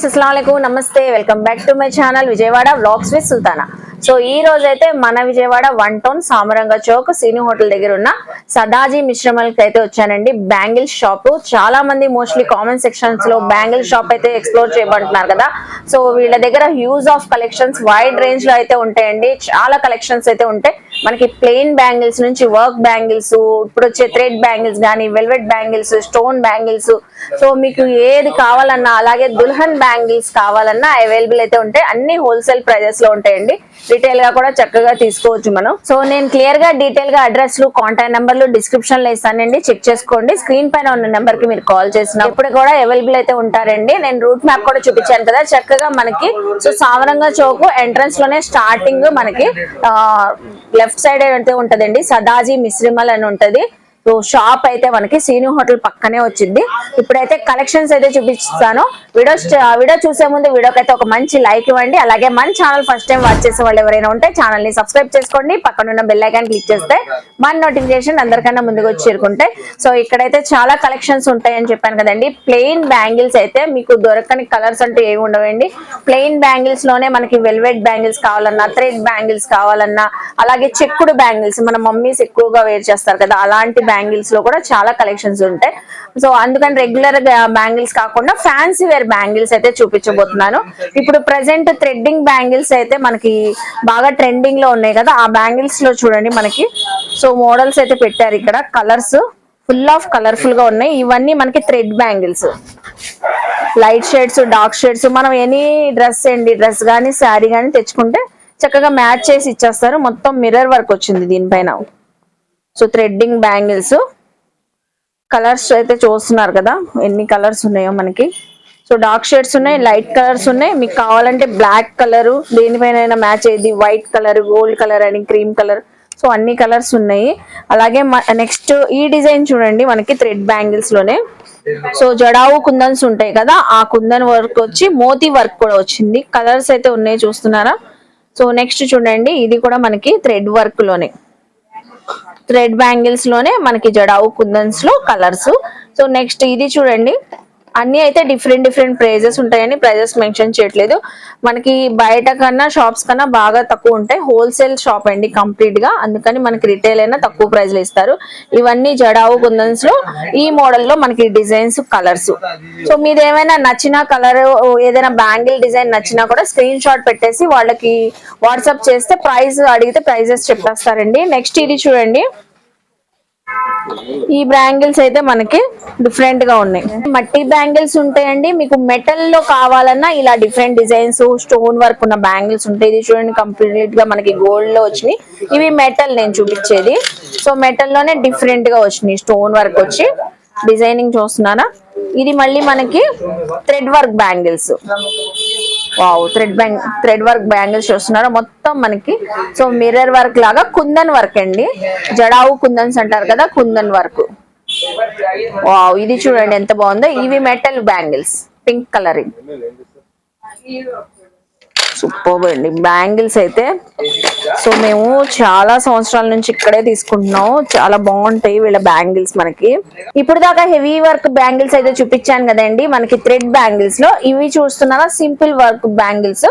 Friends అస్సలం నమస్తే welcome back to my channel Vijayawada vlogs with Sultana so ఈ రోజైతే మన విజయవాడ వన్ టౌన్ సామరంగ చౌక్ సీను హోటల్ దగ్గర ఉన్న సదాజీ మిశ్రమలకి అయితే వచ్చానండి. Bangle shop. చాలా మంది మోస్ట్లీ కామెంట్ సెక్షన్స్లో బ్యాంగిల్ షాప్ అయితే ఎక్స్ప్లోర్ చేయబడుతున్నారు కదా. సో వీళ్ళ దగ్గర హ్యూజ్ ఆఫ్ కలెక్షన్స్ వైడ్ రేంజ్లో అయితే ఉంటాయండి. చాలా కలెక్షన్స్ అయితే ఉంటాయి. మనకి ప్లెయిన్ బ్యాంగిల్స్ నుంచి వర్క్ బ్యాంగిల్స్ ఇప్పుడు వచ్చే థ్రెడ్ బ్యాంగిల్స్ కానీ velvet bangles stone bangles. So మీకు ఏది కావాలన్నా అలాగే దుల్హన్ బ్యాంగిల్స్ కావాలన్నా అవైలబుల్ అయితే ఉంటాయి. అన్ని హోల్సేల్ ప్రైజెస్లో ఉంటాయండి. రిటైల్గా కూడా చక్కగా తీసుకోవచ్చు మనం. సో నేను క్లియర్గా డీటెయిల్గా అడ్రస్లు కాంటాక్ట్ నెంబర్లు డిస్క్రిప్షన్లో ఇస్తానండి. చెక్ చేసుకోండి. స్క్రీన్ పైన ఉన్న నెంబర్కి మీరు కాల్ చేసిన ఇప్పుడు కూడా అవైలబుల్ అయితే ఉంటారండి. నేను రూట్ మ్యాప్ కూడా చూపించాను కదా. చక్కగా మనకి సో సావరంగా చౌక్ ఎంట్రన్స్లోనే స్టార్టింగ్ మనకి లెఫ్ట్ సైడ్ అయితే ఉంటదండి. సదాజీ మిశ్రిమల్ అని ఉంటది. సో షాప్ అయితే మనకి సీను హోటల్ పక్కనే వచ్చింది. ఇప్పుడైతే కలెక్షన్స్ అయితే చూపిస్తాను. వీడియో వీడియో చూసే ముందు వీడియోకి అయితే ఒక మంచి లైక్ ఇవ్వండి. అలాగే మన ఛానల్ ఫస్ట్ టైం వాచ్ చేసే వాళ్ళు ఎవరైనా ఉంటే ఛానల్ని సబ్స్క్రైబ్ చేసుకోండి. పక్కన ఉన్న బెల్ ఐకాన్ క్లిక్ చేస్తే మన నోటిఫికేషన్ అందరికన్నా ముందుకు వచ్చి చేరుకుంటాయి సో ఇక్కడైతే చాలా కలెక్షన్స్ ఉంటాయని చెప్పాను కదండి. ప్లెయిన్ బ్యాంగిల్స్ అయితే మీకు దొరకని కలర్స్ అంటూ ఏమి ఉండవండి. ప్లెయిన్ బ్యాంగిల్స్లోనే మనకి వెల్వెట్ బ్యాంగిల్స్ కావాలన్నా థ్రెడ్ బ్యాంగిల్స్ కావాలన్నా అలాగే చెక్కుడు బ్యాంగిల్స్ మన మమ్మీస్ ఎక్కువగా వేర్ చేస్తారు కదా అలాంటి బ్యాంగిల్స్ బ్యాంగిల్స్లో కూడా చాలా కలెక్షన్స్ ఉంటాయి. సో అందుకని రెగ్యులర్ బ్యాంగిల్స్ కాకుండా ఫ్యాన్సీ వేర్ బ్యాంగిల్స్ అయితే చూపించబోతున్నాను. ఇప్పుడు ప్రెసెంట్ థ్రెడ్డింగ్ బ్యాంగిల్స్ అయితే మనకి బాగా ట్రెండింగ్లో ఉన్నాయి కదా ఆ బ్యాంగిల్స్లో చూడండి మనకి. సో మోడల్స్ అయితే పెట్టారు ఇక్కడ కలర్స్ ఫుల్ ఆఫ్ కలర్ఫుల్గా ఉన్నాయి. ఇవన్నీ మనకి thread bangles. Light shades dark shades మనం ఎనీ డ్రెస్ అండి డ్రెస్ కానీ శారీ కానీ తెచ్చుకుంటే చక్కగా మ్యాచ్ చేసి ఇచ్చేస్తారు. మొత్తం మిర్రర్ వర్క్ వచ్చింది దీనిపైన. సో థ్రెడ్డింగ్ బ్యాంగిల్స్ కలర్స్ అయితే చూస్తున్నారు కదా. ఎన్ని కలర్స్ ఉన్నాయో మనకి. సో డార్క్ షేడ్స్ ఉన్నాయి లైట్ కలర్స్ ఉన్నాయి. మీకు కావాలంటే బ్లాక్ కలర్ దేనిపైన మ్యాచ్ అయ్యేది వైట్ కలర్ గోల్డ్ కలర్ అని క్రీమ్ కలర్ సో అన్ని కలర్స్ ఉన్నాయి. అలాగే నెక్స్ట్ ఈ డిజైన్ చూడండి మనకి థ్రెడ్ బ్యాంగిల్స్లోనే. సో జడావు కుందన్స్ ఉంటాయి కదా ఆ కుందన్ వర్క్ వచ్చి మోతీ వర్క్ కూడా వచ్చింది. కలర్స్ అయితే ఉన్నాయి చూస్తున్నారా? సో నెక్స్ట్ చూడండి ఇది కూడా మనకి థ్రెడ్ వర్క్లోనే. థ్రెడ్ బ్యాంగిల్స్లోనే మనకి జడావు కుందన్స్లో కలర్స్ సో నెక్స్ట్ ఇది చూడండి. అన్ని అయితే డిఫరెంట్ డిఫరెంట్ ప్రైజెస్ ఉంటాయని ప్రైజెస్ మెన్షన్ చేయట్లేదు. మనకి బయట కన్నా షాప్స్ కన్నా బాగా తక్కువ ఉంటాయి. హోల్సేల్ షాప్ అండి కంప్లీట్గా. అందుకని మనకి రిటైల్ అయినా తక్కువ ప్రైస్లో ఇస్తారు. ఇవన్నీ జడావు కుందన్స్లో ఈ మోడల్లో మనకి డిజైన్స్ కలర్స్ సో మీది ఏమైనా నచ్చిన కలర్ ఏదైనా బ్యాంగిల్ డిజైన్ నచ్చినా కూడా స్క్రీన్ షాట్ పెట్టేసి వాళ్ళకి వాట్సాప్ చేస్తే ప్రైస్ అడిగితే ప్రైజెస్ చెప్పేస్తారండి. నెక్స్ట్ ఇది చూడండి. ఈ బ్యాంగిల్స్ అయితే మనకి డిఫరెంట్గా ఉన్నాయి. మట్టి బ్యాంగిల్స్ ఉంటాయండి. మీకు మెటల్లో కావాలన్నా ఇలా డిఫరెంట్ డిజైన్స్ స్టోన్ వర్క్ ఉన్న బ్యాంగిల్స్ ఉంటాయి. ఇది చూడండి కంప్లీట్గా మనకి గోల్డ్లో వచ్చినాయి. ఇవి మెటల్ నేను చూపించేది. సో మెటల్లోనే డిఫరెంట్గా వచ్చినాయి. స్టోన్ వర్క్ వచ్చి. డిజైనింగ్ చూస్తున్నారా? ఇది మళ్ళీ మనకి thread work bangles wow thread bang thread work bangles చూస్తున్నారు. మొత్తం మనకి సో మిర్రర్ వర్క్ లాగా కుందన్ వర్క్ అండి. జడావు కుందన్స్ అంటారు కదా కుందన్ వర్క్ వావ్ ఇది చూడండి ఎంత బాగుందో. ఇవి metal bangles pink colour super అండి. బ్యాంగిల్స్ అయితే సో మేము చాలా సంవత్సరాల నుంచి ఇక్కడే తీసుకుంటున్నాం చాలా బాగుంటాయి వీళ్ళ బ్యాంగిల్స్ మనకి. ఇప్పుడు దాకా హెవీ వర్క్ బ్యాంగిల్స్ అయితే చూపించాను కదండి. మనకి థ్రెడ్ బ్యాంగిల్స్లో. ఇవి చూస్తున్నారా? Simple work bangles.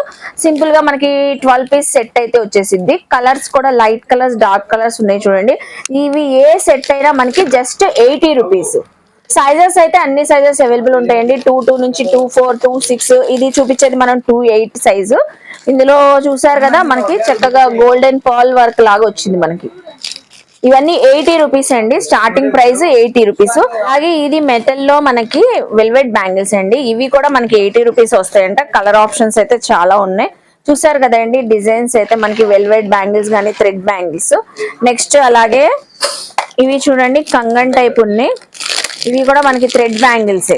సింపుల్గా మనకి ట్వెల్వ్ పీస్ సెట్ అయితే వచ్చేసింది కలర్స్ కూడా లైట్ కలర్స్ డార్క్ కలర్స్ ఉన్నాయి చూడండి. ఇవి ఏ సెట్ అయినా మనకి జస్ట్ ఎయిటీ రూపీస్. సైజెస్ అయితే అన్ని సైజెస్ అవైలబుల్ ఉంటాయండి. టూ టూ నుంచి టూ ఫోర్ టూ సిక్స్ ఇది చూపించేది మనం టూ ఎయిట్ సైజు ఇందులో చూసారు కదా మనకి చక్కగా గోల్డెన్ పాల్ వర్క్ లాగా వచ్చింది మనకి. ఇవన్నీ ఎయిటీ రూపీస్ అండి. స్టార్టింగ్ ప్రైస్ ఎయిటీ రూపీస్ అలాగే ఇది మెటల్లో మనకి వెల్వెట్ బ్యాంగిల్స్ అండి. ఇవి కూడా మనకి ఎయిటీ రూపీస్ వస్తాయంట. కలర్ ఆప్షన్స్ అయితే చాలా ఉన్నాయి. చూసారు కదండి డిజైన్స్ అయితే మనకి వెల్వెట్ బ్యాంగిల్స్ కానీ థ్రెడ్ బ్యాంగిల్స్ నెక్స్ట్ అలాగే ఇవి చూడండి కంగన్ టైప్ ఉన్నాయి. ఇవి కూడా మనకి thread bangles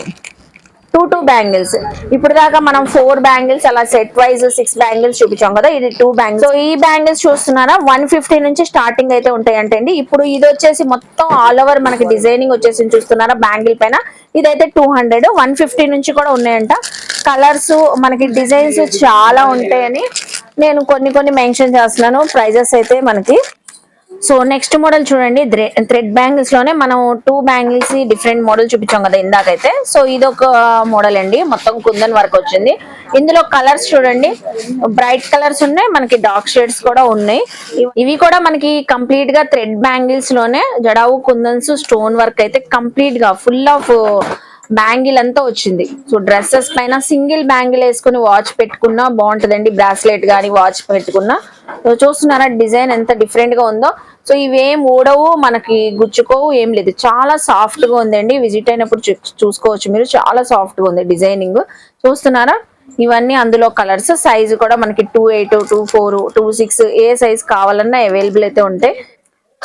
two two bangles ఇప్పుడు దాకా మనం ఫోర్ బ్యాంగిల్స్ అలా సెట్ వైజ్ సిక్స్ బ్యాంగిల్స్ చూపించాం కదా ఇది టూ బ్యాంగిల్స్ సో ఈ బ్యాంగిల్స్ చూస్తున్నారా? వన్ ఫిఫ్టీ నుంచి స్టార్టింగ్ అయితే ఉంటాయి అండి. ఇప్పుడు ఇది వచ్చేసి మొత్తం ఆల్ ఓవర్ మనకి డిజైనింగ్ వచ్చేసి చూస్తున్నారా? బ్యాంగిల్ పైన. ఇదైతే టూ హండ్రెడ్ వన్ ఫిఫ్టీ నుంచి కూడా ఉన్నాయంట. కలర్స్ మనకి డిజైన్స్ చాలా ఉంటాయని నేను కొన్ని కొన్ని మెన్షన్ చేస్తున్నాను. ప్రైజెస్ అయితే మనకి సో నెక్స్ట్ మోడల్ చూడండి. థ్రెడ్ బ్యాంగిల్స్లోనే మనం టూ బ్యాంగిల్స్ డిఫరెంట్ మోడల్ చూపించాం కదా ఇందాకైతే. సో ఇది ఒక మోడల్ అండి. మొత్తం కుందన్ వరకు వచ్చింది. ఇందులో కలర్స్ చూడండి. బ్రైట్ కలర్స్ ఉన్నాయి. మనకి డార్క్ షేడ్స్ కూడా ఉన్నాయి. ఇవి- ఇవి కూడా మనకి కంప్లీట్గా థ్రెడ్ బ్యాంగిల్స్లోనే జడావు కుందన్స్ స్టోన్ వర్క్ అయితే కంప్లీట్గా ఫుల్ ఆఫ్ బ్యాంగిల్ అంతా వచ్చింది. సో డ్రెస్సెస్ పైన సింగిల్ బ్యాంగిల్ వేసుకుని వాచ్ పెట్టుకున్నా బాగుంటుందండి. బ్రాస్లెట్ కానీ వాచ్ పెట్టుకున్నా. సో చూస్తున్నారా డిజైన్ ఎంత డిఫరెంట్గా ఉందో. సో ఇవేం ఊడవు మనకి గుచ్చుకోవు ఏం లేదు. చాలా సాఫ్ట్గా ఉందండి. విజిట్ అయినప్పుడు చూ- చూసుకోవచ్చు మీరు. చాలా సాఫ్ట్గా ఉంది డిజైనింగ్. చూస్తున్నారా? ఇవన్నీ అందులో కలర్స్. సైజు కూడా మనకి two eight two four two six ఏ సైజ్ కావాలన్నా అవైలబుల్ అయితే ఉంటాయి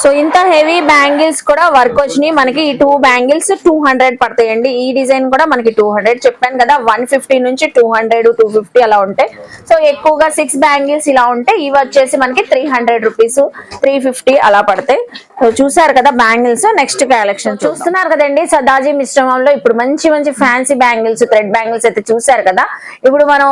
సో ఇంత హెవీ బ్యాంగిల్స్ కూడా వర్క్ వచ్చినాయి. మనకి ఈ టూ బ్యాంగిల్స్ టూ హండ్రెడ్ పడతాయండి. ఈ డిజైన్ కూడా మనకి టూ హండ్రెడ్ చెప్పాను కదా. వన్ ఫిఫ్టీ నుంచి టూ హండ్రెడ్ టూ ఫిఫ్టీ అలా ఉంటాయి. సో ఎక్కువగా సిక్స్ బ్యాంగిల్స్ ఇలా ఉంటాయి ఇవి వచ్చేసి మనకి three hundred rupees three fifty అలా పడతాయి. సో చూసారు కదా బ్యాంగిల్స్ నెక్స్ట్ కలెక్షన్ చూస్తున్నారు కదండి సదాజీ మిశ్రమంలో ఇప్పుడు మంచి మంచి ఫ్యాన్సీ బ్యాంగిల్స్ థ్రెడ్ బ్యాంగిల్స్ అయితే చూసారు కదా. ఇప్పుడు మనం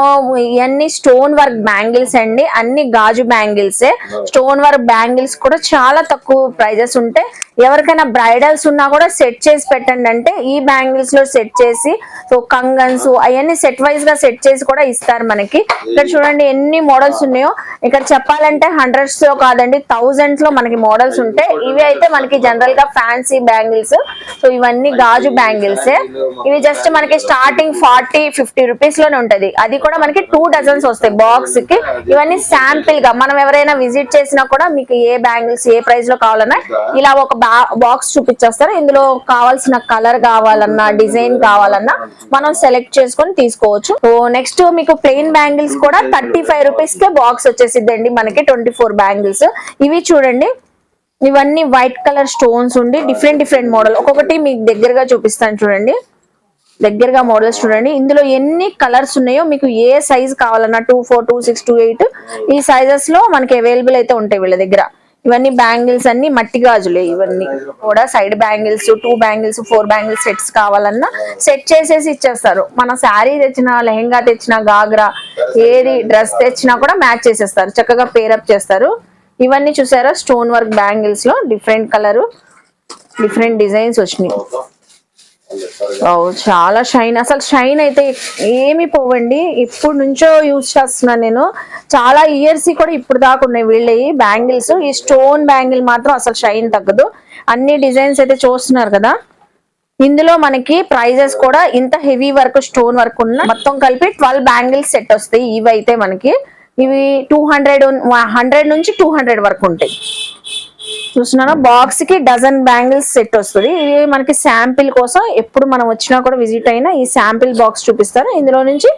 ఇవన్నీ స్టోన్ వర్క్ బ్యాంగిల్స్ అండి. అన్ని గాజు బ్యాంగిల్స్. స్టోన్ వర్క్ బ్యాంగిల్స్ కూడా చాలా తక్కువ ప్రైజెస్ ఉంటాయి ఎవరికైనా బ్రైడల్స్ ఉన్నా కూడా సెట్ చేసి పెట్టండి. అంటే ఈ బ్యాంగిల్స్లో సెట్ చేసి సో కంగన్స్ అవన్నీ సెట్ వైజ్గా సెట్ చేసి కూడా ఇస్తారు మనకి. ఇక్కడ చూడండి ఎన్ని మోడల్స్ ఉన్నాయో. ఇక్కడ చెప్పాలంటే హండ్రెడ్స్లో కాదండి థౌజండ్స్లో మనకి మోడల్స్ ఉంటాయి. ఇవి అయితే మనకి జనరల్గా ఫ్యాన్సీ బ్యాంగిల్స్. సో ఇవన్నీ గాజు బ్యాంగిల్స్. ఇవి జస్ట్ మనకి స్టార్టింగ్ ఫార్టీ ఫిఫ్టీ రూపీస్లోనే ఉంటది. అది కూడా మనకి టూ డజన్స్ వస్తాయి బాక్స్కి. ఇవన్నీ శాంపిల్గా మనం ఎవరైనా విజిట్ చేసినా కూడా మీకు ఏ బ్యాంగిల్స్ ఏ ప్రైస్లో కావాలన్నా ఇలా ఒక బాక్స్ చూపించేస్తారు ఇందులో కావాల్సిన కలర్ కావాలన్నా డిజైన్ కావాలన్నా మనం సెలెక్ట్ చేసుకొని తీసుకోవచ్చు. సో నెక్స్ట్ మీకు ప్లెయిన్ బ్యాంగిల్స్ కూడా థర్టీ ఫైవ్ రూపీస్ కే బాక్స్ వచ్చేసిద్దండి మనకి ట్వంటీ ఫోర్ బ్యాంగిల్స్ ఇవి చూడండి. ఇవన్నీ వైట్ కలర్ స్టోన్స్ ఉండి డిఫరెంట్ డిఫరెంట్ మోడల్ ఒక్కొక్కటి మీకు దగ్గరగా చూపిస్తాను చూడండి. దగ్గరగా మోడల్స్ చూడండి. ఇందులో ఎన్ని కలర్స్ ఉన్నాయో మీకు ఏ సైజ్ కావాలన్నా two four two six two eight ఈ సైజెస్లో మనకి అవైలబుల్ అయితే ఉంటాయి వీళ్ళ దగ్గర. ఇవన్నీ బ్యాంగిల్స్ అన్ని మట్టి గాజులే ఇవన్నీ కూడా. Side bangles two bangles four bangles sets కావాలన్నా సెట్ చేసేసి ఇచ్చేస్తారు. మన శారీ తెచ్చినా లెహెంగా తెచ్చినా గాగ్రా ఏది డ్రెస్ తెచ్చినా కూడా మ్యాచ్ చేసేస్తారు. చక్కగా పేరప్ చేస్తారు. ఇవన్నీ చూసారా? స్టోన్ వర్క్ బ్యాంగిల్స్లో డిఫరెంట్ కలర్ డిఫరెంట్ డిజైన్స్ వచ్చినాయి. Oh, చాలా షైన్ అసలు షైన్ అయితే ఏమి పోవండి. ఇప్పుడు నుంచో యూజ్ చేస్తున్నాను నేను. చాలా ఇయర్స్ కూడా ఇప్పుడు దాకా ఉన్నాయి వీళ్ళవి బ్యాంగిల్స్. ఈ స్టోన్ బ్యాంగిల్ మాత్రం అసలు షైన్ తగ్గదు. అన్ని డిజైన్స్ అయితే చూస్తున్నారు కదా. ఇందులో మనకి ప్రైజెస్ కూడా ఇంత హెవీ వర్క్ స్టోన్ వర్క్ ఉన్న మొత్తం కలిపి ట్వెల్వ్ బ్యాంగిల్స్ సెట్ వస్తాయి. ఇవి అయితే మనకి. ఇవి టూ హండ్రెడ్ హండ్రెడ్ నుంచి టూ హండ్రెడ్ వరకు ఉంటాయి. చూస్తున్నారా? బాక్స్కి డజన్ బ్యాంగిల్స్ సెట్ వస్తుంది. ఇది మనకి శాంపిల్ కోసం ఎప్పుడు మనం వచ్చినా కూడా విజిట్ అయినా ఈ శాంపిల్ బాక్స్ చూపిస్తారు. ఇందులో నుంచి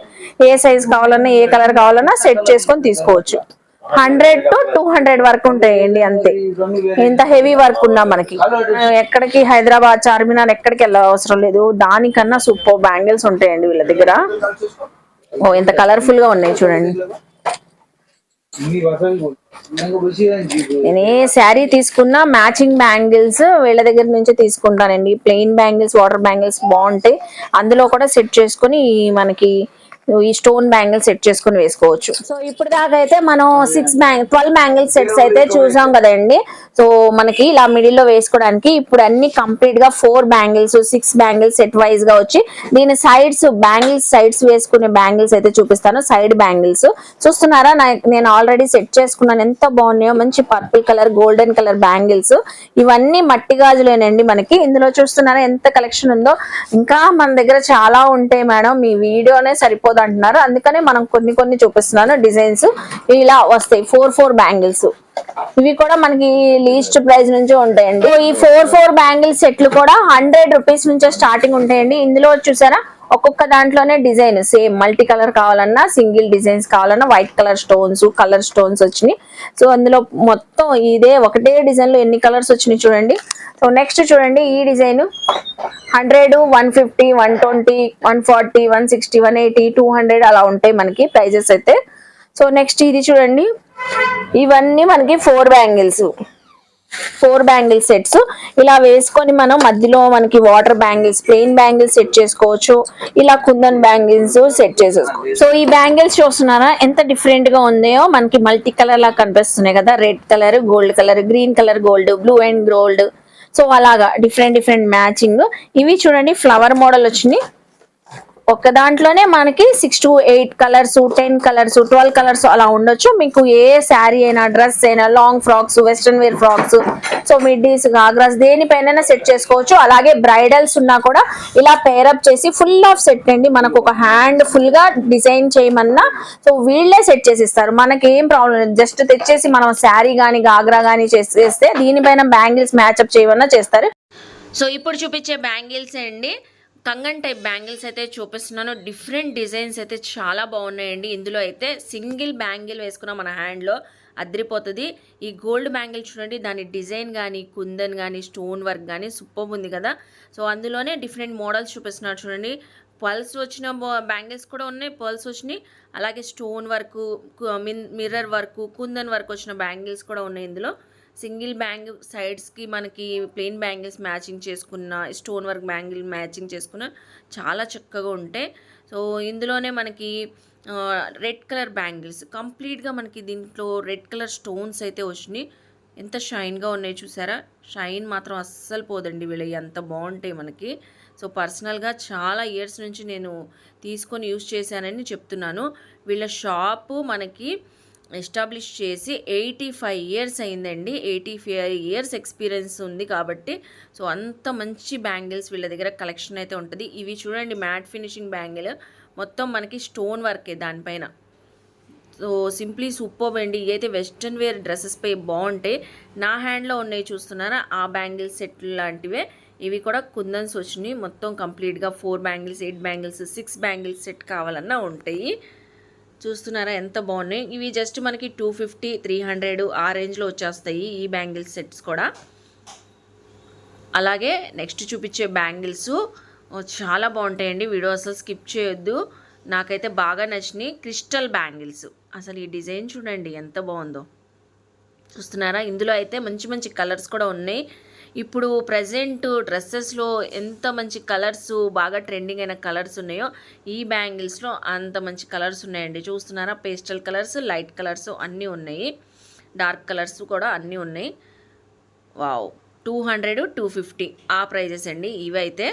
ఏ సైజ్ కావాలన్నా ఏ కలర్ కావాలన్నా సెట్ చేసుకొని తీసుకోవచ్చు. హండ్రెడ్ టు టూ హండ్రెడ్ వరకు ఉంటాయండి అంతే. ఇంత హెవీ వర్క్ ఉన్నా మనకి. ఎక్కడికి హైదరాబాద్ చార్మినార్ ఎక్కడికి వెళ్ళ అవసరం లేదు. దానికన్నా సూపర్ బ్యాంగిల్స్ ఉంటాయండి వీళ్ళ దగ్గర. ఓ ఎంత కలర్ఫుల్గా ఉన్నాయి చూడండి. నేను ఏ శారీ తీసుకున్నా మ్యాచింగ్ బ్యాంగిల్స్ వీళ్ళ దగ్గర నుంచి తీసుకుంటానండి. ప్లెయిన్ బ్యాంగిల్స్ వాటర్ బ్యాంగిల్స్ బాగుంటాయి. అందులో కూడా సెట్ చేసుకుని మనకి ఈ స్టోన్ బ్యాంగిల్ సెట్ చేసుకుని వేసుకోవచ్చు. సో ఇప్పుడు దాకా అయితే మనం six bang twelve bangle sets అయితే చూసాం కదండి. సో మనకి ఇలా మిడిల్లో వేసుకోవడానికి ఇప్పుడు అన్ని కంప్లీట్గా four bangles six bangles set వైజ్గా వచ్చి దీని సైడ్స్ బ్యాంగిల్స్ సైడ్స్ వేసుకునే బ్యాంగిల్స్ అయితే చూపిస్తాను సైడ్ బ్యాంగిల్స్ చూస్తున్నారా? నేను ఆల్రెడీ సెట్ చేసుకున్నాను. ఎంత బాగున్నాయో? మంచి purple colour golden colour bangles ఇవన్నీ మట్టి గాజులేనండి మనకి. ఇందులో చూస్తున్నారా? ఎంత కలెక్షన్ ఉందో? ఇంకా మన దగ్గర చాలా ఉంటాయి మేడం. మీ వీడియోనే సరిపోదు అంటున్నారు అందుకనే మనం కొన్ని కొన్ని చూపిస్తున్నాను. డిజైన్స్ ఇలా వస్తాయి. Four four bangles. ఇవి కూడా మనకి లీస్ట్ ప్రైస్ నుంచి ఉంటాయండి. ఈ ఫోర్ ఫోర్ బ్యాంగిల్స్ సెట్లు కూడా హండ్రెడ్ రూపీస్ నుంచే స్టార్టింగ్ ఉంటాయండి. ఇందులో చూసారా? ఒక్కొక్క దాంట్లోనే డిజైన్ సేమ్. మల్టీ కలర్ కావాలన్నా సింగిల్ డిజైన్స్ కావాలన్నా white colour stones colour stones వచ్చినాయి. సో అందులో మొత్తం ఇదే ఒకటే డిజైన్లో ఎన్ని కలర్స్ వచ్చినాయి చూడండి. సో నెక్స్ట్ చూడండి ఈ design. Hundred one fifty one twenty one forty one sixty one eighty two hundred అలా ఉంటాయి మనకి ప్రైజెస్ అయితే. సో నెక్స్ట్ ఇది చూడండి. ఇవన్నీ మనకి four bangles. Four bangle sets. ఇలా వేసుకొని మనం మధ్యలో మనకి water bangles plain bangles set చేసుకోవచ్చు. ఇలా కుందన్ బ్యాంగిల్స్ సెట్ చేసేసుకోవచ్చు సో ఈ బ్యాంగిల్స్ చూస్తున్నారా? ఎంత డిఫరెంట్గా ఉన్నాయో మనకి మల్టీ కలర్ లా కనిపిస్తున్నాయి కదా. Red colour gold colour green colour gold blue and gold. So అలాగా డిఫరెంట్ డిఫరెంట్ మ్యాచింగ్. ఇవి చూడండి ఫ్లవర్ మోడల్ వచ్చినాయి ఒక దాంట్లోనే మనకి six to eight colours ten colours twelve colours అలా ఉండొచ్చు. మీకు ఏ శారీ అయినా డ్రెస్ అయినా long frocks western wear frocks so middies ghagras దేనిపైన సెట్ చేసుకోవచ్చు. అలాగే బ్రైడల్స్ ఉన్నా కూడా ఇలా పేరప్ చేసి ఫుల్ ఆఫ్ సెట్ అండి. మనకు ఒక హ్యాండ్ ఫుల్గా డిజైన్ చేయమన్నా సో వీళ్ళే సెట్ చేసి ఇస్తారు మనకి ఏం ప్రాబ్లం లేదు. జస్ట్ తెచ్చేసి మనం శారీ గానీ గాగ్రా గానీ చేస్తే దీనిపైన బ్యాంగిల్స్ మ్యాచ్అప్ చేయమన్నా చేస్తారు. సో ఇప్పుడు చూపించే బ్యాంగిల్స్ అండి. కంగన్ టైప్ బ్యాంగిల్స్ అయితే చూపిస్తున్నాను. డిఫరెంట్ డిజైన్స్ అయితే చాలా బాగున్నాయండి. ఇందులో అయితే సింగిల్ బ్యాంగిల్ వేసుకున్న మన హ్యాండ్లో. అద్రిపోతుంది. ఈ గోల్డ్ బ్యాంగిల్ చూడండి. దాని డిజైన్ కానీ కుందన్ కానీ స్టోన్ వర్క్ కానీ సూపర్ ఉంది కదా. సో అందులోనే డిఫరెంట్ మోడల్స్ చూపిస్తున్నారు చూడండి. పల్స్ వచ్చిన బ్యాంగిల్స్ కూడా ఉన్నాయి. పర్ల్స్ వచ్చినాయి. అలాగే stone work mirror work kundan work వచ్చిన బ్యాంగిల్స్ కూడా ఉన్నాయి ఇందులో. సింగిల్ బ్యాంగిల్ సైడ్స్కి మనకి ప్లెయిన్ బ్యాంగిల్స్ మ్యాచింగ్ చేసుకున్న స్టోన్ వర్క్ బ్యాంగిల్ మ్యాచింగ్ చేసుకున్న చాలా చక్కగా ఉంటాయి. సో ఇందులోనే మనకి రెడ్ కలర్ బ్యాంగిల్స్. కంప్లీట్గా మనకి దీంట్లో రెడ్ కలర్ స్టోన్స్ అయితే వచ్చినాయి. ఎంత షైన్గా ఉన్నాయి చూసారా? షైన్ మాత్రం అస్సలు పోదండి వీళ్ళవి అంత బాగుంటాయి మనకి. సో పర్సనల్గా చాలా ఇయర్స్ నుంచి నేను తీసుకొని యూస్ చేశానని చెప్తున్నాను. వీళ్ళ షాపు మనకి ఎస్టాబ్లిష్ చేసి ఎయిటీ ఫైవ్ ఇయర్స్ అయిందండి. ఎయిటీ ఫైవ్ ఇయర్స్ ఎక్స్పీరియన్స్ ఉంది కాబట్టి సో అంత మంచి బ్యాంగిల్స్ వీళ్ళ దగ్గర కలెక్షన్ అయితే ఉంటుంది. ఇవి చూడండి మ్యాట్ ఫినిషింగ్ బ్యాంగిల్. మొత్తం మనకి స్టోన్ వర్కే దానిపైన. సో సింప్లీ సూపర్ అండి. ఇవైతే వెస్ట్రన్ వేర్ డ్రెస్సెస్ పై బాగుంటాయి నా హ్యాండ్లో ఉన్నాయి చూస్తున్నారా ఆ బ్యాంగిల్ సెట్ లాంటివే. ఇవి కూడా కుందన్స్ వచ్చినాయి మొత్తం కంప్లీట్గా four bangles eight bangles six bangles set కావాలన్నా ఉంటాయి. చూస్తున్నారా? ఎంత బాగున్నాయి? ఇవి జస్ట్ మనకి టూ ఫిఫ్టీ త్రీ హండ్రెడ్ ఆ రేంజ్లో వచ్చేస్తాయి ఈ బ్యాంగిల్స్ సెట్స్ కూడా. అలాగే నెక్స్ట్ చూపించే బ్యాంగిల్స్ చాలా బాగుంటాయండి. వీడియో అసలు స్కిప్ చేయొద్దు. నాకైతే బాగా నచ్చినాయి క్రిస్టల్ బ్యాంగిల్స్ అసలు ఈ డిజైన్ చూడండి ఎంత బాగుందో. చూస్తున్నారా? ఇందులో అయితే మంచి మంచి కలర్స్ కూడా ఉన్నాయి. ఇప్పుడు ప్రజెంట్ డ్రెస్సెస్లో ఎంత మంచి కలర్స్ బాగా ట్రెండింగ్ అయిన కలర్స్ ఉన్నాయో ఈ బ్యాంగిల్స్లో అంత మంచి కలర్స్ ఉన్నాయండి. చూస్తున్నారా? పేస్టల్ కలర్స్ లైట్ కలర్స్ అన్నీ ఉన్నాయి. డార్క్ కలర్స్ కూడా అన్నీ ఉన్నాయి. Wow two hundred two fifty ఆ ప్రైజెస్ అండి. ఇవైతే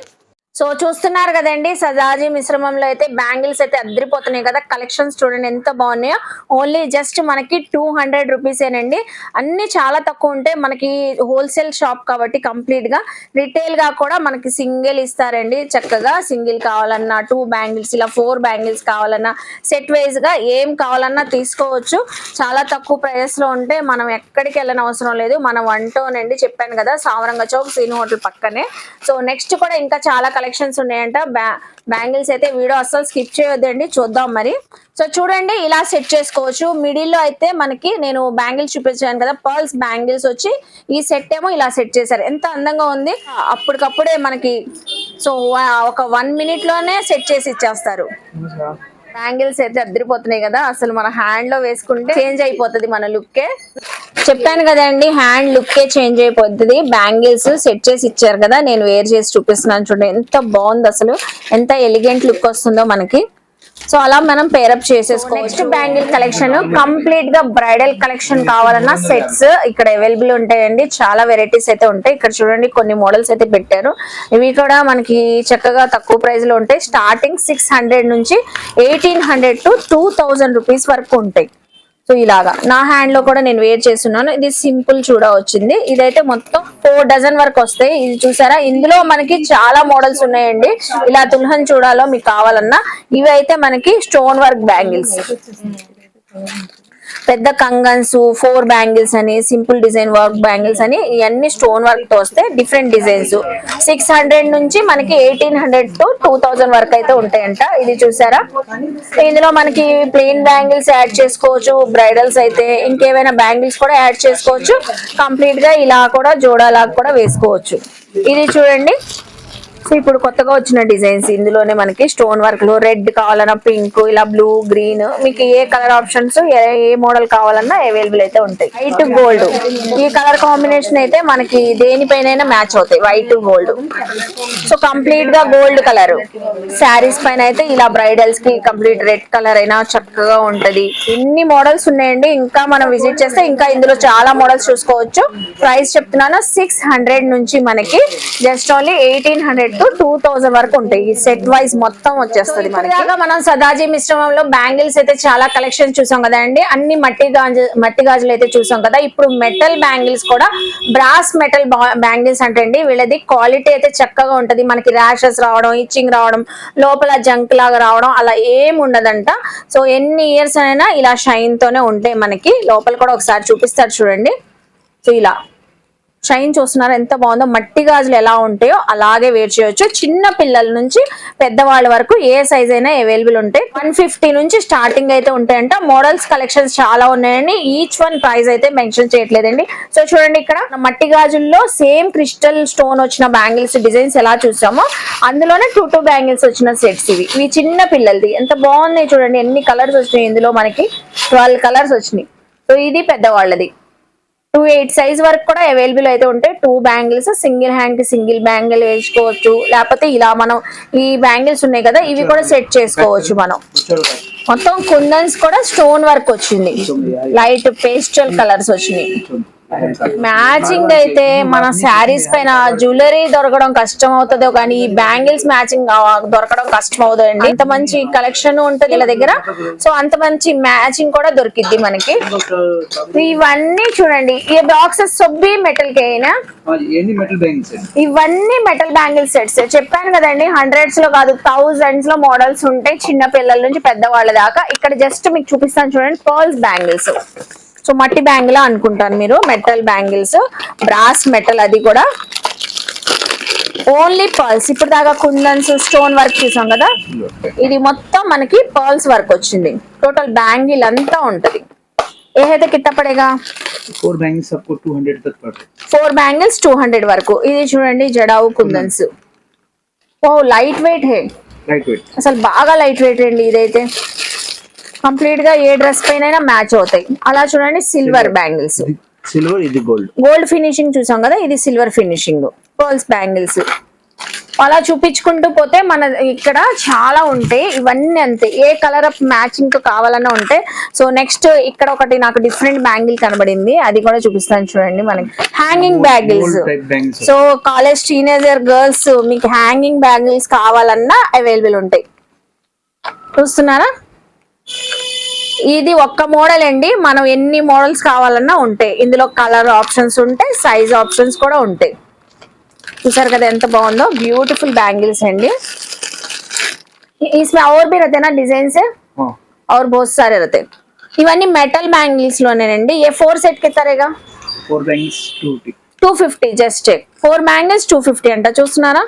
సో చూస్తున్నారు కదండి సజాజీ మిశ్రమంలో అయితే బ్యాంగిల్స్ అయితే అద్దరిపోతున్నాయి కదా కలెక్షన్స్ చూడండి ఎంత బాగున్నాయో. ఓన్లీ జస్ట్ మనకి టూ హండ్రెడ్ రూపీసేనండి అన్ని చాలా తక్కువ ఉంటాయి. మనకి హోల్సేల్ షాప్ కాబట్టి కంప్లీట్గా. రిటైల్గా కూడా మనకి సింగిల్ ఇస్తారండి. చక్కగా సింగిల్ కావాలన్నా టూ బ్యాంగిల్స్ ఇలా ఫోర్ బ్యాంగిల్స్ కావాలన్నా సెట్ వైజ్గా ఏం కావాలన్నా తీసుకోవచ్చు. చాలా తక్కువ ప్రైస్లో ఉంటే మనం ఎక్కడికి వెళ్ళని అవసరం లేదు. మన వన్ టోన్ అండి చెప్పాను కదా సావరంగ చౌక్ సీను హోటల్ పక్కనే. సో నెక్స్ట్ కూడా ఇంకా చాలా కలెక్షన్స్ ఉన్నాయంట. బ్యాంగిల్స్ అయితే వీడియో అస్సలు స్కిప్ చేయొద్దండి. చూద్దాం మరి. సో చూడండి ఇలా సెట్ చేసుకోవచ్చు. మిడిల్లో అయితే మనకి నేను బ్యాంగిల్స్ చూపించాను కదా పర్ల్స్ బ్యాంగిల్స్ వచ్చి ఈ సెట్ ఏమో ఇలా సెట్ చేశారు. ఎంత అందంగా ఉంది. అప్పటికప్పుడే మనకి సో ఒక వన్ మినిట్లోనే సెట్ చేసి ఇచ్చేస్తారు. బ్యాంగిల్స్ అయితే అద్దరిపోతున్నాయి కదా అసలు మన హ్యాండ్లో వేసుకుంటే చేంజ్ అయిపోతుంది మన లుక్కే చెప్పాను కదండి హ్యాండ్ లుక్కే చేంజ్ అయిపోతుంది. బ్యాంగిల్స్ సెట్ చేసి ఇచ్చారు కదా నేను వేర్ చేసి చూపిస్తున్నాను చూడండి ఎంత బాగుంది అసలు. ఎంత ఎలిగెంట్ లుక్ వస్తుందో మనకి. సో అలా మనం పేరప్ చేసేసుకో నెక్స్ట్ బ్యాంగిల్ కలెక్షన్ కంప్లీట్గా బ్రైడల్ కలెక్షన్ కావాలన్నా సెట్స్ ఇక్కడ అవైలబుల్ ఉంటాయండి. చాలా వెరైటీస్ అయితే ఉంటాయి. ఇక్కడ చూడండి కొన్ని మోడల్స్ అయితే పెట్టారు. ఇవి కూడా మనకి చక్కగా తక్కువ ప్రైస్లో ఉంటాయి. స్టార్టింగ్ సిక్స్ హండ్రెడ్ నుంచి eighteen hundred to two rupees వరకు ఉంటాయి. ఇలాగా. నా హ్యాండ్లో కూడా నేను వేర్ చేస్తున్నాను. ఇది సింపుల్ చూడ వచ్చింది ఇదైతే మొత్తం ఫోర్ డజన్ వరకు వస్తాయి. ఇది చూసారా? ఇందులో మనకి చాలా మోడల్స్ ఉన్నాయండి. ఇలా తుల్హన్ చూడాలో మీకు కావాలన్నా. ఇవి అయితే మనకి స్టోన్ వర్క్ బ్యాంగిల్స్. పెద్ద కంగన్స్ ఫోర్ బ్యాంగిల్స్ అని సింపుల్ డిజైన్ వర్క్ బ్యాంగిల్స్ అని ఇవన్నీ స్టోన్ వర్క్తో వస్తే డిఫరెంట్ డిజైన్స్ సిక్స్ హండ్రెడ్ నుంచి మనకి eighteen hundred to two thousand వరకు అయితే ఉంటాయంట. ఇది చూసారా? ఇందులో మనకి ప్లెయిన్ బ్యాంగిల్స్ యాడ్ చేసుకోవచ్చు బ్రైడల్స్ అయితే ఇంకేమైనా బ్యాంగిల్స్ కూడా యాడ్ చేసుకోవచ్చు. కంప్లీట్గా ఇలా కూడా జోడాలాగా కూడా వేసుకోవచ్చు. ఇది చూడండి. సో ఇప్పుడు కొత్తగా వచ్చిన డిజైన్స్ ఇందులోనే మనకి స్టోన్ వర్క్లో రెడ్ కావాలన్నా పింక్ ఇలా బ్లూ గ్రీన్. మీకు ఏ కలర్ ఆప్షన్స్ ఏ మోడల్ కావాలన్నా అవైలబుల్ అయితే ఉంటాయి. వైట్ గోల్డ్ ఈ కలర్ కాంబినేషన్ అయితే మనకి దేనిపైన మ్యాచ్ అవుతాయి. వైట్ గోల్డ్ సో కంప్లీట్గా గోల్డ్ కలర్ శారీస్ పైన అయితే ఇలా బ్రైడల్స్కి కంప్లీట్ రెడ్ కలర్ అయినా చక్కగా ఉంటది. ఇన్ని మోడల్స్ ఉన్నాయండి. ఇంకా మనం విజిట్ చేస్తే ఇంకా ఇందులో చాలా మోడల్స్ చూసుకోవచ్చు. ప్రైస్ చెప్తున్నాను. సిక్స్ హండ్రెడ్ నుంచి మనకి just only eighteen hundred to two thousand వరకు ఉంటాయి. సెట్ వైజ్ మొత్తం వచ్చేస్తుంది మనకి. మనం సదాజీ మిశ్రమంలో బ్యాంగిల్స్ అయితే చాలా కలెక్షన్ చూసాం కదా అండి. అన్ని మట్టి గాజు మట్టి గాజులు అయితే చూసాం కదా. ఇప్పుడు మెటల్ బ్యాంగిల్స్ కూడా బ్రాస్ మెటల్ బ్యాంగిల్స్ అంటే అండి వీళ్ళది క్వాలిటీ అయితే చక్కగా ఉంటది. మనకి ర్యాషెస్ రావడం ఇచ్చింగ్ రావడం లోపల జంక్ లాగా రావడం అలా ఏం ఉండదంట. సో ఎన్ని ఇయర్స్ అయినా ఇలా షైన్ తోనే ఉంటాయి మనకి. లోపల కూడా ఒకసారి చూపిస్తారు చూడండి. సో ఇలా. షైన్ చూస్తున్నారు. ఎంత బాగుందో మట్టి గాజులు ఎలా ఉంటాయో అలాగే వేర్ చేయొచ్చు. చిన్న పిల్లల నుంచి పెద్దవాళ్ళ వరకు ఏ సైజ్ అయినా అవైలబుల్ ఉంటాయి. వన్ ఫిఫ్టీ నుంచి స్టార్టింగ్ అయితే ఉంటాయంట. మోడల్స్ కలెక్షన్స్ చాలా ఉన్నాయండి. ఈచ్ వన్ ప్రైస్ అయితే మెన్షన్ చేయట్లేదండి. సో చూడండి ఇక్కడ. మట్టి గాజుల్లో సేమ్ క్రిస్టల్ స్టోన్ వచ్చిన బ్యాంగిల్స్ డిజైన్స్ ఎలా చూసామో అందులోనే టూ టూ బ్యాంగిల్స్ వచ్చిన సెట్స్ ఇవి. ఇవి చిన్న పిల్లలది. ఎంత బాగున్నాయి చూడండి. ఎన్ని కలర్స్ వచ్చినాయి ఇందులో మనకి? ట్వెల్వ్ కలర్స్ వచ్చినాయి. సో ఇది పెద్దవాళ్ళది. టూ ఎయిట్ సైజ్ వరకు కూడా అవైలబుల్ అయితే ఉంటాయి. టూ బ్యాంగిల్స్ సింగిల్ హ్యాండ్కి సింగిల్ బ్యాంగిల్ వేసుకోవచ్చు. లేకపోతే ఇలా మనం ఈ బ్యాంగిల్స్ ఉన్నాయి కదా ఇవి కూడా సెట్ చేసుకోవచ్చు మనం. మొత్తం కుందన్స్ కూడా స్టోన్ వర్క్ వచ్చింది. లైట్ పేస్టల్ కలర్స్ వచ్చినాయి. మ్యాచింగ్ అయితే మన శారీస్ పైన జ్యువెలరీ దొరకడం కష్టం అవుతుందో కానీ ఈ బ్యాంగిల్స్ మ్యాచింగ్ దొరకడం కష్టం అవుతుందండి అంత మంచి కలెక్షన్ ఉంటుంది వీళ్ళ దగ్గర. సో అంత మంచి మ్యాచింగ్ కూడా దొరికిద్ది మనకి. ఇవన్నీ చూడండి. ఈ బాక్సెస్ సొబ్బి మెటల్ అండి? ఇవన్నీ మెటల్ బ్యాంగిల్ సెట్స్ చెప్పాను కదండి హండ్రెడ్స్లో కాదు థౌజండ్స్లో మోడల్స్ ఉంటాయి చిన్న పిల్లల నుంచి పెద్దవాళ్ళ దాకా. ఇక్కడ జస్ట్ మీకు చూపిస్తాను చూడండి పర్ల్స్ బ్యాంగిల్స్ సో మట్టి బ్యాంగిల్ అనుకుంటాను మీరు మెటల్ బ్యాంగిల్స్ బ్రాస్ మెటల్ అది కూడా. ఓన్లీ పర్ల్స్ ఇప్పుడు దాకా కుందన్స్ స్టోన్ వర్క్ చూసాం కదా? ఇది మొత్తం మనకి పర్ల్స్ వర్క్ వచ్చింది. టోటల్ బ్యాంగిల్ అంతా ఉంటది. ఏదైతే కిట్ట పడేగా? Four bangles four bangles two hundred వరకు. ఇది చూడండి జడావు కుందన్స్. ఓ లైట్ వెయిట్ హే అసలు బాగా లైట్ వెయిట్ అండి ఇదైతే. కంప్లీట్గా ఏ డ్రెస్ పైన మ్యాచ్ అవుతాయి. అలా చూడండి సిల్వర్ బ్యాంగిల్స్ సిల్వర్ ఇది గోల్డ్ గోల్డ్ ఫినిషింగ్ చూసాం కదా ఇది సిల్వర్ ఫినిషింగ్ పర్ల్స్ బ్యాంగిల్స్ అలా చూపించుకుంటూ పోతే మన ఇక్కడ చాలా ఉంటాయి. ఇవన్నీ అంతే. ఏ కలర్ ఆఫ్ మ్యాచింగ్ కావాలన్నా ఉంటే సో నెక్స్ట్ ఇక్కడ ఒకటి నాకు డిఫరెంట్ బ్యాంగిల్ కనబడింది. అది కూడా చూపిస్తాను చూడండి మనకి. Hanging bangles so college teenager girls మీకు హ్యాంగింగ్ బ్యాంగిల్స్ కావాలన్నా అవైలబుల్ ఉంటాయి. చూస్తున్నారా? ఇది ఒక్క మోడల్ అండి మనం ఎన్ని మోడల్స్ కావాలన్నా ఉంటాయి ఇందులో కలర్ ఆప్షన్స్ ఉంటాయి సైజ్ ఆప్షన్స్ కూడా ఉంటాయి చూసారు కదా ఎంత బాగుందో బ్యూటిఫుల్ బ్యాంగిల్స్ అండి इसमें और भी रहते हैं ना डिजाइन से हाँ और बहुत सारे रहते हैं ఇవన్నీ మెటల్ బ్యాంగిల్స్ లోనేనండి ఏ ఫోర్ సెట్ కి తరేగా four bangles two fifty two fifty just four bangles two fifty అంట చూస్తున్నారా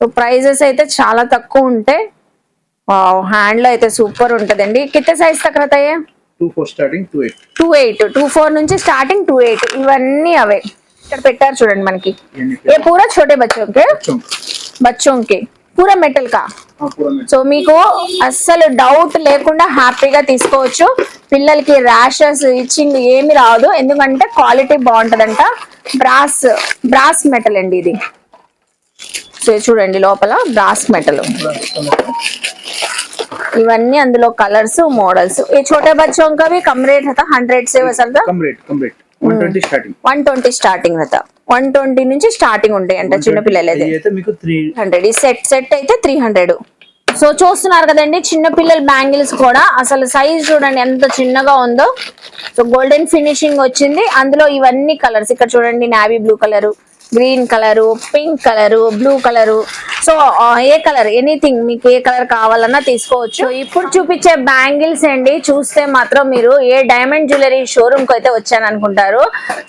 సో ప్రైజెస్ అయితే చాలా తక్కువ ఉంటాయి వావ్ హ్యాండ్లో అయితే సూపర్ ఉంటదండి. కిత్త సైజ్ తక్కువ టూ ఎయిట్ టూ ఫోర్ నుంచి స్టార్టింగ్ టూ ఎయిట్ ఇవన్నీ అవే. ఇక్కడ పెట్టారు చూడండి మనకి. ఏ పూరా చోటే బచ్చోంకే? బచ్చోంకి. పూరా మెటల్ కా? సో మీకు అస్సలు డౌట్ లేకుండా హ్యాపీగా తీసుకోవచ్చు. పిల్లలకి ర్యాషెస్ ఇచ్చింగ్ ఏమి రాదు. ఎందుకంటే క్వాలిటీ బాగుంటదంట. బ్రాస్ బ్రాస్ మెటల్ అండి ఇది. ఇది చూడండి లోపల బ్రాస్ మెటల్ ఇవన్నీ అందులో కలర్స్ మోడల్స్ ఈ చోటే బచ్చోం కవి కమ్ రేట్ హతా హండ్రెడ్ సేవ్ అసలు వన్ ట్వంటీ స్టార్టింగ్ అయితే వన్ ట్వంటీ నుంచి స్టార్టింగ్ ఉంటాయి అంట చిన్నపిల్లలది హండ్రెడ్ ఈ సెట్ సెట్ అయితే త్రీ హండ్రెడ్ సో చూస్తున్నారు కదండి చిన్నపిల్లల బ్యాంగిల్స్ కూడా. అసలు సైజ్ చూడండి ఎంత చిన్నగా ఉందో. సో గోల్డెన్ ఫినిషింగ్ వచ్చింది. అందులో ఇవన్నీ కలర్స్ ఇక్కడ చూడండి navy blue colour green colour pink colour blue colour. So ఏ కలర్ ఎనీథింగ్ మీకు ఏ కలర్ కావాలన్నా తీసుకోవచ్చు. ఇప్పుడు చూపించే బ్యాంగిల్స్ అండి చూస్తే మాత్రం మీరు ఏ డైమండ్ జ్యువెలరీ షోరూమ్కి అయితే వచ్చాను అనుకుంటారు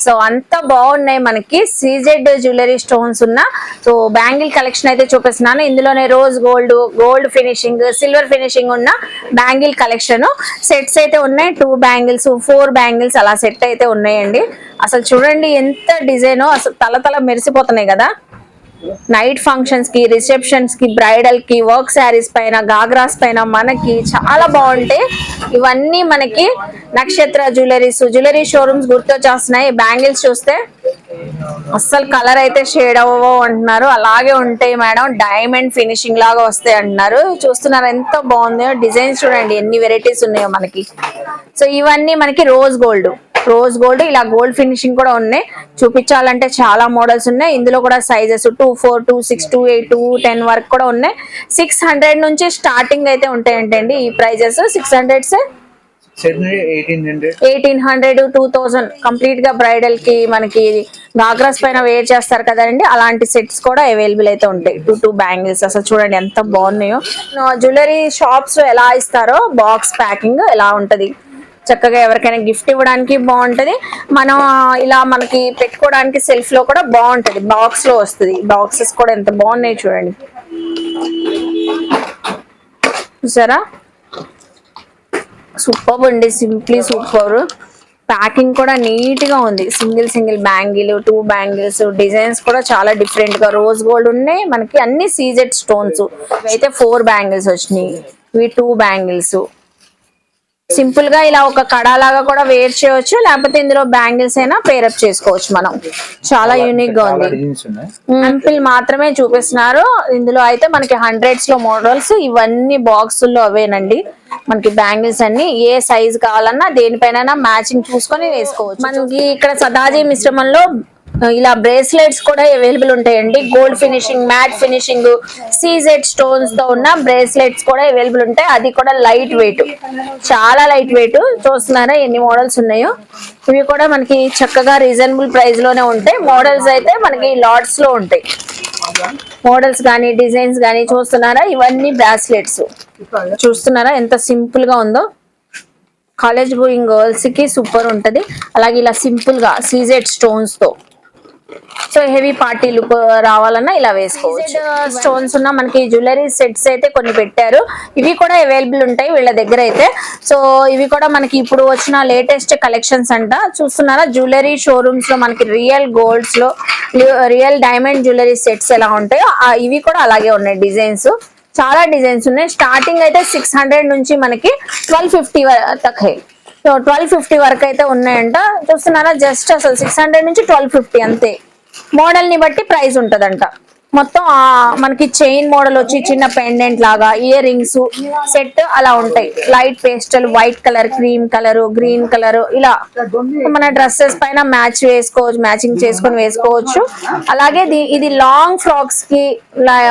సో అంత బాగున్నాయి మనకి సీజెడ్ జ్యువెలరీ స్టోన్స్ ఉన్న. సో బ్యాంగిల్ కలెక్షన్ అయితే చూపిస్తున్నాను. ఇందులోనే rose gold gold finishing silver finishing ఉన్న బ్యాంగిల్ కలెక్షన్. సెట్స్ అయితే ఉన్నాయి. టూ బ్యాంగిల్స్ ఫోర్ బ్యాంగిల్స్ అలా సెట్ అయితే ఉన్నాయండి. అసలు చూడండి ఎంత డిజైన్ అసలు తల తల మెరిసిపోతున్నాయి కదా. నైట్ ఫంక్షన్స్కి రిసెప్షన్స్కి బ్రైడల్కి వర్క్ శారీస్ పైన గాగ్రాస్ పైన మనకి చాలా బాగుంటాయి ఇవన్నీ మనకి నక్షత్ర జ్యువెలరీస్ జ్యువెలరీ షోరూమ్స్ గుర్తొచ్చేస్తున్నాయి. బ్యాంగిల్స్ చూస్తే అస్సలు కలర్ అయితే షేడ్ అవ్వవు అంటున్నారు. అలాగే ఉంటాయి మేడం డైమండ్ ఫినిషింగ్ లాగా వస్తాయి అంటున్నారు. చూస్తున్నారు ఎంత బాగుందో డిజైన్స్ చూడండి ఎన్ని వెరైటీస్ ఉన్నాయో మనకి. సో ఇవన్నీ మనకి రోజ్ గోల్డ్ రోజ్ గోల్డ్ ఇలా గోల్డ్ ఫినిషింగ్ కూడా ఉన్నాయి. చూపించాలంటే చాలా మోడల్స్ ఉన్నాయి. ఇందులో కూడా sizes two four two six two eight two ten వరకు కూడా ఉన్నాయి. సిక్స్ హండ్రెడ్ నుంచి స్టార్టింగ్ అయితే ఉంటాయంటండి ఈ prices six hundreds eighteen hundred two thousand కంప్లీట్గా బ్రైడల్కి మనకి గాగ్రాస్ పైన వేర్ చేస్తారు కదండి. అలాంటి సెట్స్ కూడా అవైలబుల్ అయితే ఉంటాయి. టూ టూ బ్యాంగిల్స్ అసలు చూడండి ఎంత బాగున్నాయో. జ్యువెలరీ షాప్స్ ఎలా ఇస్తారో బాక్స్ ప్యాకింగ్ ఎలా ఉంటది? చక్కగా ఎవరికైనా గిఫ్ట్ ఇవ్వడానికి బాగుంటది. మనం ఇలా మనకి పెట్టుకోవడానికి సెల్ఫ్లో కూడా బాగుంటది. బాక్స్లో వస్తుంది. బాక్సెస్ కూడా ఎంత బాగున్నాయి చూడండి. చూసారా? సూపర్ అండి. Simply super. ప్యాకింగ్ కూడా నీట్గా ఉంది. Single single bangle two bangles designs కూడా చాలా డిఫరెంట్గా రోజ్ గోల్డ్ ఉన్నాయి. మనకి అన్ని సీజెడ్ స్టోన్స్. అయితే ఫోర్ బ్యాంగిల్స్ వచ్చినాయి. ఇవి టూ బ్యాంగిల్స్. సింపుల్గా ఇలా ఒక కడా లాగా కూడా వేర్ చేయొచ్చు లేకపోతే ఇందులో బ్యాంగిల్స్ అయినా పేరప్ చేసుకోవచ్చు మనం. చాలా యూనిక్గా ఉంది. యాంపిల్ మాత్రమే చూపిస్తున్నారు. ఇందులో అయితే మనకి హండ్రెడ్స్లో మోడల్స్ ఇవన్నీ బాక్సుల్లో అవేనండి. మనకి బ్యాంగిల్స్ అన్ని ఏ సైజ్ కావాలన్నా దేనిపైన మ్యాచింగ్ చూసుకొని వేసుకోవచ్చు. మనకి ఇక్కడ సదాజీ మిశ్రమంలో ఇలా బ్రేస్లెట్స్ కూడా అవైలబుల్ ఉంటాయండి. Gold finishing matte finishing CZ స్టోన్స్తో ఉన్న బ్రేస్లెట్స్ కూడా అవైలబుల్ ఉంటాయి. అది కూడా లైట్ వెయిట్ చాలా లైట్ వెయిట్ చూస్తున్నారా ఎన్ని మోడల్స్ ఉన్నాయో? ఇవి కూడా మనకి చక్కగా రీజనబుల్ ప్రైస్లోనే ఉంటాయి. మోడల్స్ అయితే మనకి లాట్స్లో ఉంటాయి. మోడల్స్ కానీ డిజైన్స్ కానీ చూస్తున్నారా? ఇవన్నీ బ్రాస్లెట్స్ చూస్తున్నారా? ఎంత సింపుల్గా ఉందో. కాలేజ్ గోయింగ్ గర్ల్స్కి సూపర్ ఉంటది. అలాగే ఇలా సింపుల్గా సీజెడ్ స్టోన్స్తో. సో హెవీ పార్టీ లుక్ రావాలన్నా ఇలా వేసుకోవచ్చు. స్టోన్స్ ఉన్న మనకి జ్యువెలరీ సెట్స్ అయితే కొన్ని పెట్టారు. ఇవి కూడా అవైలబుల్ ఉంటాయి వీళ్ళ దగ్గర అయితే. సో ఇవి కూడా మనకి ఇప్పుడు వచ్చిన లేటెస్ట్ కలెక్షన్స్ అంట. చూస్తున్నారా? జ్యువెలరీ షోరూమ్స్లో మనకి రియల్ గోల్డ్స్లో రియల్ డైమండ్ జ్యువెలరీ సెట్స్ ఎలా ఉంటాయో ఇవి కూడా అలాగే ఉన్నాయి డిజైన్స్. చాలా డిజైన్స్ ఉన్నాయి. స్టార్టింగ్ అయితే సిక్స్ హండ్రెడ్ నుంచి మనకి ట్వెల్వ్ ఫిఫ్టీ తక్ సో ట్వెల్వ్ ఫిఫ్టీ వరకు అయితే ఉన్నాయంట. చూస్తున్నారా? జస్ట్ అసలు సిక్స్ హండ్రెడ్ నుంచి ట్వెల్వ్ ఫిఫ్టీ అంతే. మోడల్ని బట్టి ప్రైస్ ఉంటదంట. మొత్తం ఆ మనకి చైన్ మోడల్ వచ్చి చిన్న పెండెంట్ లాగా ఇయర్ రింగ్స్ సెట్ అలా ఉంటాయి. Light pastel white colour cream colour green colour ఇలా. మన డ్రెస్సెస్ పైన మ్యాచ్ వేసుకోవచ్చు మ్యాచింగ్ చేసుకొని వేసుకోవచ్చు. అలాగే ఇది- లాంగ్ ఫ్రాక్స్కి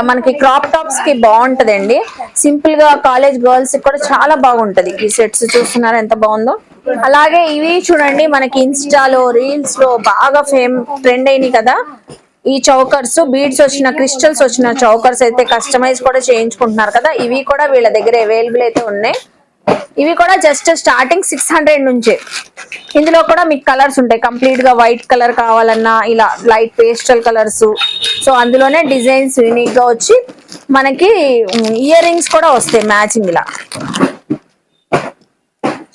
మనకి క్రాప్ టాప్స్కి బాగుంటదండి. సింపుల్గా కాలేజ్ గర్ల్స్ కూడా చాలా బాగుంటది. ఈ సెట్స్ చూస్తున్నారా ఎంత బాగుందో. అలాగే ఇవి చూడండి మనకి ఇన్స్టాలో రీల్స్లో బాగా ఫేమ్ ట్రెండ్ అయినాయి కదా. ఈ చౌకర్స్ బీడ్స్ వచ్చిన క్రిస్టల్స్ వచ్చిన చౌకర్స్ అయితే కస్టమైజ్ కూడా చేయించుకుంటున్నారు కదా. ఇవి కూడా వీళ్ళ దగ్గర అవైలబుల్ అయితే ఉన్నాయి. ఇవి కూడా జస్ట్ స్టార్టింగ్ సిక్స్ హండ్రెడ్ నుంచే. ఇందులో కూడా మీకు కలర్స్ ఉంటాయి. కంప్లీట్గా వైట్ కలర్ కావాలన్నా ఇలా లైట్ పేస్టల్ కలర్స్ సో అందులోనే డిజైన్స్ యూనిక్గా వచ్చి మనకి ఇయర్ రింగ్స్ కూడా వస్తాయి మ్యాచింగ్ ఇలా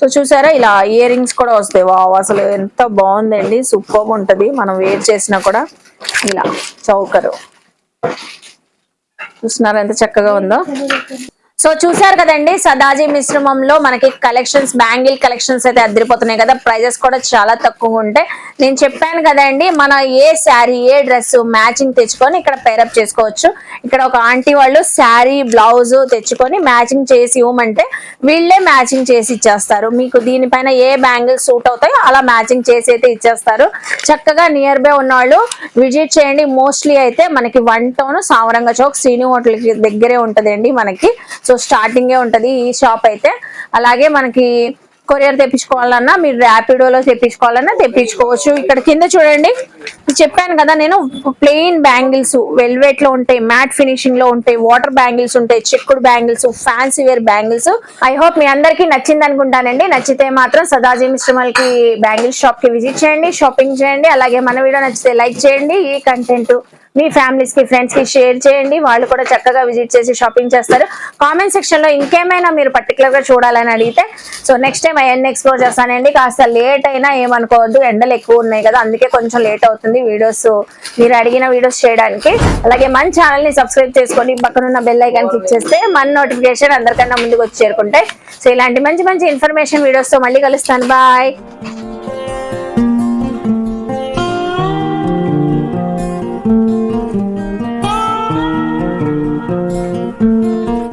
సో చూసారా ఇలా ఇయర్ రింగ్స్ కూడా వస్తాయి. వావ్ అసలు ఎంత బాగుందండి. సూపర్ ఉంటది. మనం వేర్ చేసినా కూడా ఇలా చౌకరు. చూస్తున్నారా ఎంత చక్కగా ఉందో? సో చూసారు కదండి సదాజీ మిశ్రమంలో మనకి కలెక్షన్స్ బ్యాంగిల్ కలెక్షన్స్ అయితే అదిరిపోతున్నాయి కదా. ప్రైజెస్ కూడా చాలా తక్కువ ఉంటాయి నేను చెప్పాను కదండి మన ఏ శారీ ఏ డ్రెస్ మ్యాచింగ్ తెచ్చుకొని ఇక్కడ పేరప్ చేసుకోవచ్చు. ఇక్కడ ఒక ఆంటీ వాళ్ళు శారీ బ్లౌజ్ తెచ్చుకొని మ్యాచింగ్ చేసి ఇవ్వమంటే వీళ్ళే మ్యాచింగ్ చేసి ఇచ్చేస్తారు. మీకు దీనిపైన ఏ బ్యాంగిల్స్ సూట్ అవుతాయో అలా మ్యాచింగ్ చేసి అయితే ఇచ్చేస్తారు. చక్కగా నియర్ బై ఉన్న వాళ్ళు విజిట్ చేయండి. మోస్ట్లీ అయితే మనకి వన్ టౌన్ సావరంగ చౌక్ శ్రీని హోటల్ దగ్గరే ఉంటుందండి మనకి. సో స్టార్టింగే ఉంటుంది ఈ షాప్ అయితే. అలాగే మనకి కొరియర్ తెప్పించుకోవాలన్నా మీరు ర్యాపిడోలో తెప్పించుకోవాలన్నా తెప్పించుకోవచ్చు. ఇక్కడ కింద చూడండి చెప్పాను కదా నేను ప్లెయిన్ బ్యాంగిల్స్ వెల్వెట్లో ఉంటాయి మ్యాట్ ఫినిషింగ్లో ఉంటాయి వాటర్ బ్యాంగిల్స్ ఉంటాయి చెక్కుడు bangles fancy wear bangles I hope మీ అందరికీ నచ్చింది అనుకుంటానండి. నచ్చితే మాత్రం సదాజీ మిశ్రమల్కి బ్యాంగిల్స్ షాప్కి విజిట్ చేయండి షాపింగ్ చేయండి. అలాగే మన వీడియో నచ్చితే లైక్ చేయండి. ఈ కంటెంట్ మీ ఫ్యామిలీస్కి ఫ్రెండ్స్కి షేర్ చేయండి. వాళ్ళు కూడా చక్కగా విజిట్ చేసి షాపింగ్ చేస్తారు. కామెంట్ సెక్షన్లో ఇంకేమైనా మీరు పర్టికులర్గా చూడాలని అడిగితే సో నెక్స్ట్ టైం అవన్నీ ఎక్స్ప్లోర్ చేస్తానండి. కాస్త లేట్ అయినా ఏమనుకోవద్దు. ఎండలు ఎక్కువ ఉన్నాయి కదా అందుకే కొంచెం లేట్ అవుతుంది వీడియోస్ మీరు అడిగిన వీడియోస్ చేయడానికి. అలాగే మన ఛానల్ని సబ్స్క్రైబ్ చేసుకొని పక్కన ఉన్న బెల్ ఐకాన్ క్లిక్ చేస్తే మన నోటిఫికేషన్ అందరికన్నా ముందుకు వచ్చి చేరుకుంటాయి. సో ఇలాంటి మంచి మంచి ఇన్ఫర్మేషన్ వీడియోస్తో మళ్ళీ కలుస్తాను. బాయ్